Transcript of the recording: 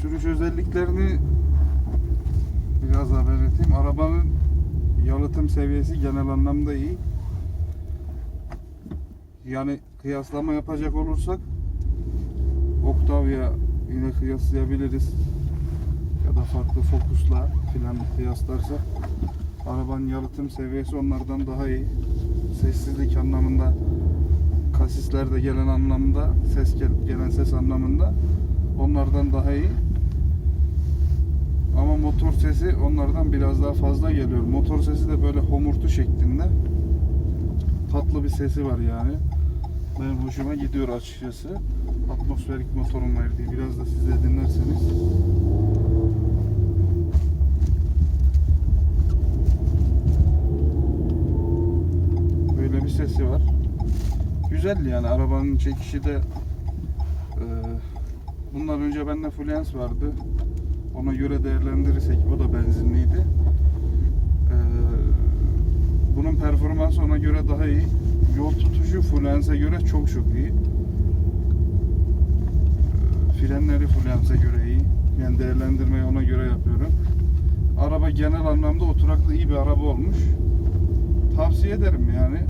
Sürüş özelliklerini biraz haber edeyim. Arabanın yalıtım seviyesi genel anlamda iyi. Yani kıyaslama yapacak olursak Octavia ile kıyaslayabiliriz. Ya da farklı Focus'la filan kıyaslarsak arabanın yalıtım seviyesi onlardan daha iyi. Sessizlik anlamında kasislerde gelen anlamda ses gel- gelen ses anlamında onlardan daha iyi. Sesi onlardan biraz daha fazla geliyor. Motor sesi de böyle homurtu şeklinde. Tatlı bir sesi var yani. Benim hoşuma gidiyor açıkçası. Atmosferik motorun verdiği. Biraz da siz de dinlerseniz. Böyle bir sesi var. Güzel yani arabanın çekişi de e, bundan önce bende Fluence vardı. Ona göre değerlendirirsek o da benzinliydi. E, bunun performansı ona göre daha iyi. Yol tutuşu Fluence'e göre çok çok iyi. E, frenleri Fluence'e göre iyi. Yani değerlendirmeyi ona göre yapıyorum. Araba genel anlamda oturaklı iyi bir araba olmuş. Tavsiye ederim yani.